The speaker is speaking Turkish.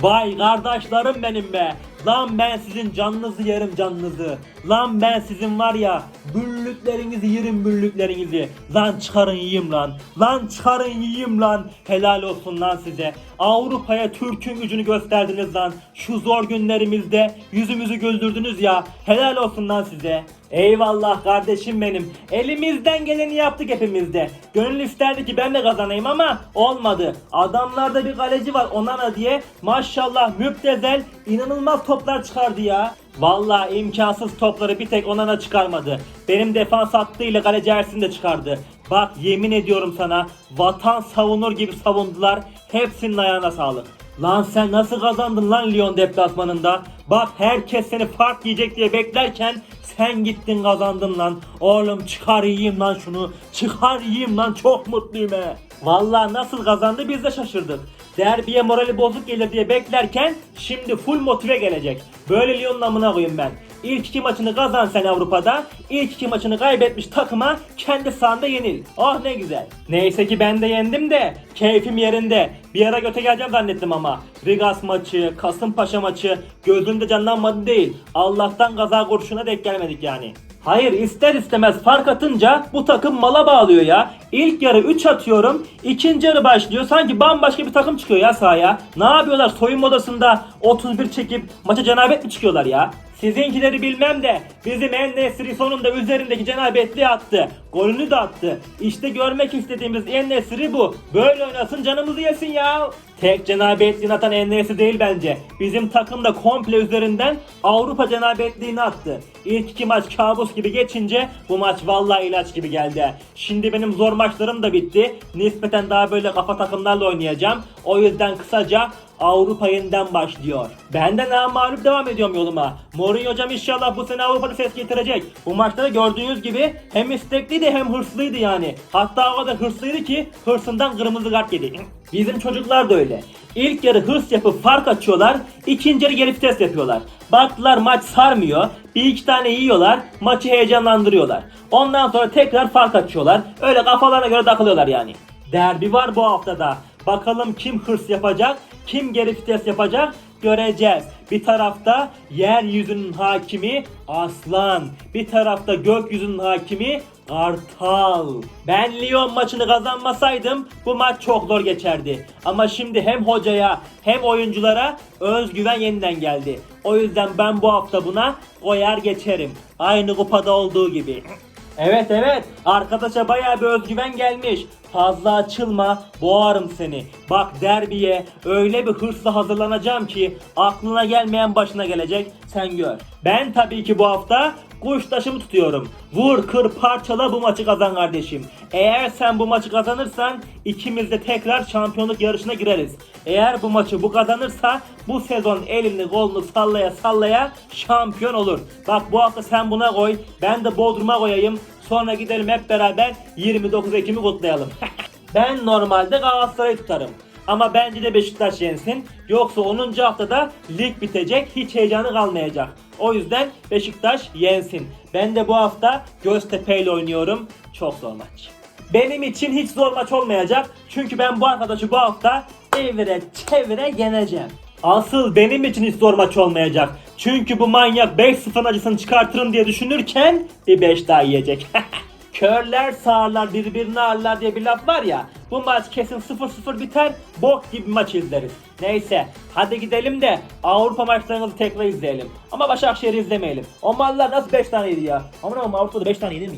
Vay kardeşlerim benim be. Lan ben sizin canınızı yerim canınızı. Lan ben sizin var ya büllüklerinizi yerim büllüklerinizi. Lan çıkarın yiyeyim lan. Lan çıkarın yiyeyim lan. Helal olsun lan size. Avrupa'ya Türk'ün gücünü gösterdiniz lan. Şu zor günlerimizde yüzümüzü güldürdünüz ya. Helal olsun lan size. Eyvallah kardeşim benim. Elimizden geleni yaptık hepimiz de. Gönül isterdi ki ben de kazanayım ama olmadı. Adamlarda bir kaleci var Onana diye. Maşallah müptezel inanılmaz toplar çıkardı ya. Vallahi imkansız topları bir tek Onana çıkarmadı. Benim defans hattıyla kaleci Ersin de çıkardı. Bak yemin ediyorum sana vatan savunur gibi savundular. Hepsinin ayağına sağlık. Lan sen nasıl kazandın lan Lyon deplasmanında? Bak herkes seni fark yiyecek diye beklerken sen gittin kazandın lan. Oğlum çıkar yiyeyim lan şunu. Çıkar yiyeyim lan çok mutluyum he. Vallahi nasıl kazandı biz de şaşırdık. Derbiye morali bozuk gelir diye beklerken şimdi full motive gelecek. Böyle Lyon'un amına koyayım ben. İlk iki maçını kazan sen Avrupa'da. İlk iki maçını kaybetmiş takıma kendi sahanda yenil. Oh ne güzel. Neyse ki ben de yendim de keyfim yerinde. Bir ara göte geleceğim zannettim ama. Rigas maçı, Kasımpaşa maçı gözümde canlanmadı değil. Allah'tan kaza kurşuna denk gelmedik yani. Hayır ister istemez fark atınca bu takım mala bağlıyor ya. İlk yarı 3 atıyorum. ikinci yarı başlıyor. Sanki bambaşka bir takım çıkıyor ya sahaya. Ne yapıyorlar soyunma odasında 31 çekip maça cenabet mi çıkıyorlar ya? Sizinkileri bilmem de bizim En-Nesyri sonunda üzerindeki cenabetliği attı. Golünü de attı. İşte görmek istediğimiz En-Nesyri bu. Böyle oynasın canımızı yesin ya. Tek cenabetliğini atan En-Nesyri değil bence. Bizim takım da komple üzerinden Avrupa cenabetliğini attı. İlk iki maç kabus gibi geçince bu maç vallahi ilaç gibi geldi. Şimdi benim zor maçlarım da bitti. Nispeten daha böyle kafa takımlarla oynayacağım. O yüzden kısaca Avrupa yeniden başlıyor. Ben de mağlup devam ediyorum yoluma. Mourinho hocam inşallah bu sene Avrupa'da ses getirecek. Bu maçta da gördüğünüz gibi hem istekliydi hem hırslıydı yani. Hatta o kadar hırslıydı ki hırsından kırmızı kart yedi. Bizim çocuklar da öyle. İlk yarı hırs yapıp fark açıyorlar. ikinci yarı geri vites yapıyorlar. Baktılar maç sarmıyor. Bir iki tane yiyorlar. Maçı heyecanlandırıyorlar. Ondan sonra tekrar fark açıyorlar. Öyle kafalarına göre takılıyorlar yani. Derbi var bu haftada. Bakalım kim hırs yapacak, kim geri vites yapacak göreceğiz. Bir tarafta yeryüzünün hakimi aslan, bir tarafta gökyüzünün hakimi kartal. Ben Lyon maçını kazanmasaydım bu maç çok zor geçerdi. Ama şimdi hem hocaya hem oyunculara özgüven yeniden geldi. O yüzden ben bu hafta buna koyar geçerim. Aynı kupada olduğu gibi. Evet evet arkadaşa bayağı bir özgüven gelmiş. Fazla açılma boğarım seni. Bak derbiye öyle bir hırsla hazırlanacağım ki aklına gelmeyen başına gelecek sen gör. Ben tabii ki bu hafta kuş taşımı tutuyorum. Vur kır parçala bu maçı kazan kardeşim. Eğer sen bu maçı kazanırsan ikimiz de tekrar şampiyonluk yarışına gireriz. Eğer bu maçı bu kazanırsa bu sezon elini kolunu sallaya sallaya şampiyon olur. Bak bu hafta sen buna koy ben de Bodrum'a koyayım. Sonra gidelim hep beraber 29 Ekim'i kutlayalım. ben normalde Galatasaray'ı tutarım. Ama bence de Beşiktaş yensin. Yoksa 10. haftada lig bitecek. Hiç heyecanı kalmayacak. O yüzden Beşiktaş yensin. Ben de bu hafta Göztepe ile oynuyorum. Çok zor maç. Benim için hiç zor maç olmayacak. Çünkü ben bu arkadaşı bu hafta evire çevire yeneceğim. Asıl benim için hiç zor maç olmayacak. Çünkü bu manyak 5-0 acısını çıkartırım diye düşünürken bir 5 daha yiyecek. Körler sağırlar birbirini ağırlar diye bir laf var ya. Bu maç kesin 0-0 biter. Bok gibi maç izleriz. Neyse hadi gidelim de Avrupa maçlarımızı tekrar izleyelim. Ama Başakşehir'i izlemeyelim. O mallar nasıl 5 tane yedi ya? Aman Avrupa'da 5 tane yedi mi?